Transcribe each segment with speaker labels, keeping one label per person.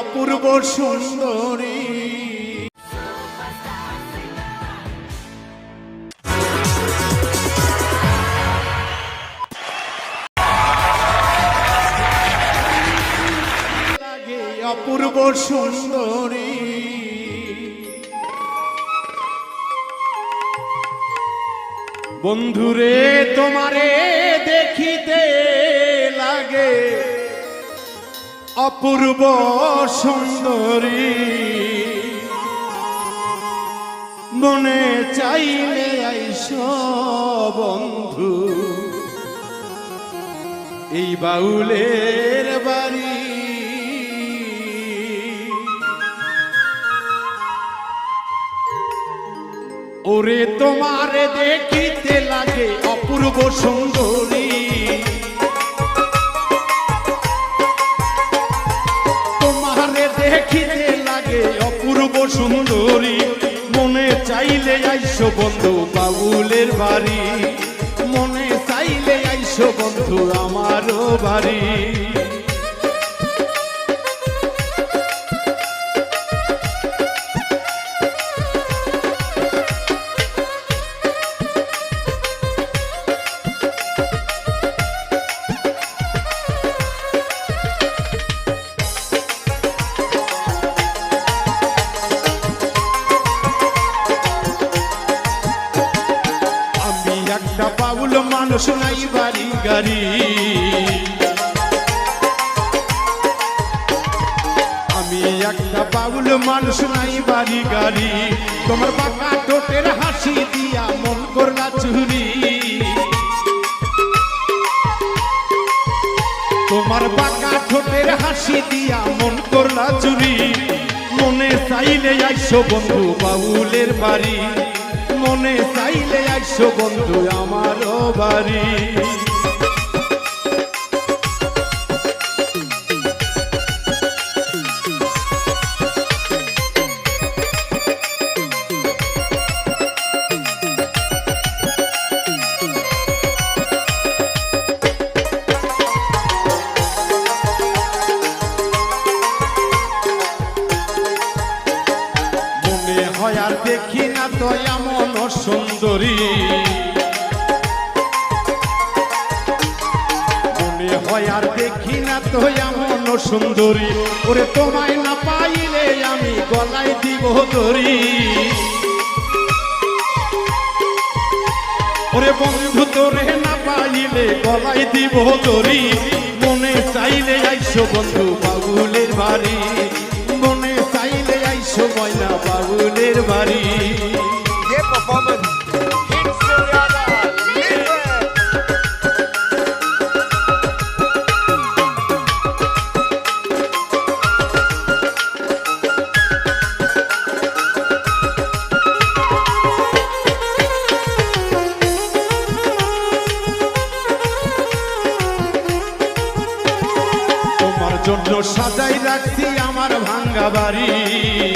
Speaker 1: অপূর্ব সুন্দরী। অপূর্ব সুন্দরী। বন্ধুরে তোমারে দেখিতে লাগে। অপূর্ব সুন্দরী। মনে চাইলে বন্ধু। এই বাউলের বাড়ি। ওরে তোমারে দেখিতে লাগে অপূর্ব সুন্দরী। চাইলে আইসো বন্ধু বাবুলের বাড়ি। মনে চাইলে আইসো বন্ধু আমারও বাড়ি। পাউল বাড়ি গাড়ি। আমি একটা পাউল মানুষ, নাই বাড়ি গাড়ি। তোমার বাঁকা টোটের হাসি দিয়া মন করলা চুরি। তোমার বাঁকা ঠোঁটের হাসি দিয়া মন করলা চুরি। মনে চাইলে আইসো বন্ধু বাউলের বাড়ি। মনে চাইলে আইসো বন্ধু আমারও বাড়ি। হয় আর দেখি না তো এমন সুন্দরী। মনে হয় আর দেখি না তো এমন সুন্দরী। ওরে তোমায় না পাইলে আমি গলায় দিব দড়ি। ওরে বন্ধু, তোরে না পাইলে গলায় দিব দড়ি। মনে চাইলে আইসো বন্ধু, বাবুলের বাড়ি। বাবুলের বাড়ি জন্য সাজাই রাখছি আমার ভাঙ্গা বাড়ি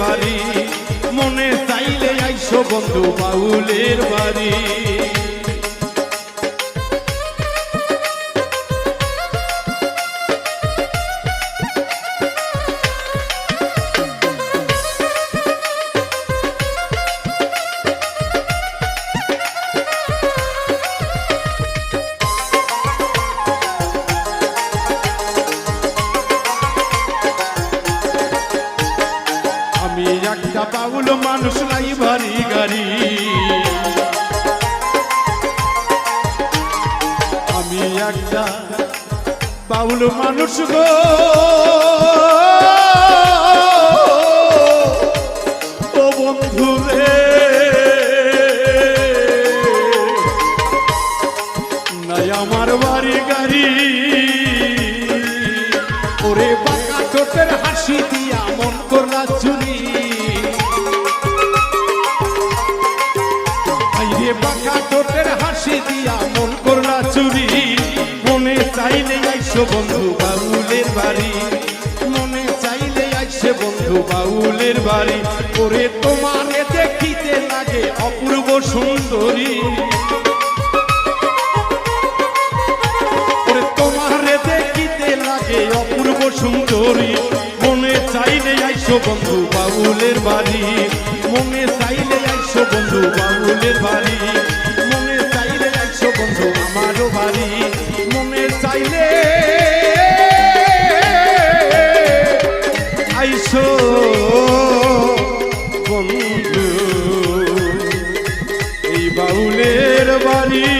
Speaker 1: বাড়ি। মনে চাইলে আইসো বন্ধু বাউলের বাড়ি। মানুষ নাই ভারী গাড়ি। আমি একটা বাউল মানুষ গো। বন্ধু রে আমার বাড়ি গাড়ি। ওরে বাঁকা ঠোঁটের হাসি দিয়া মন করলা চুরি বাড়ি। মনে চাইলে বন্ধু বাউলের বাড়ি। ওরে দেখিতে লাগে অপূর্ব সুন্দরী। চাইলে বন্ধু বাউলের বাড়ি। মনে চাইলে আইসো বন্ধু বাউলের বাড়ি। Hallelujah.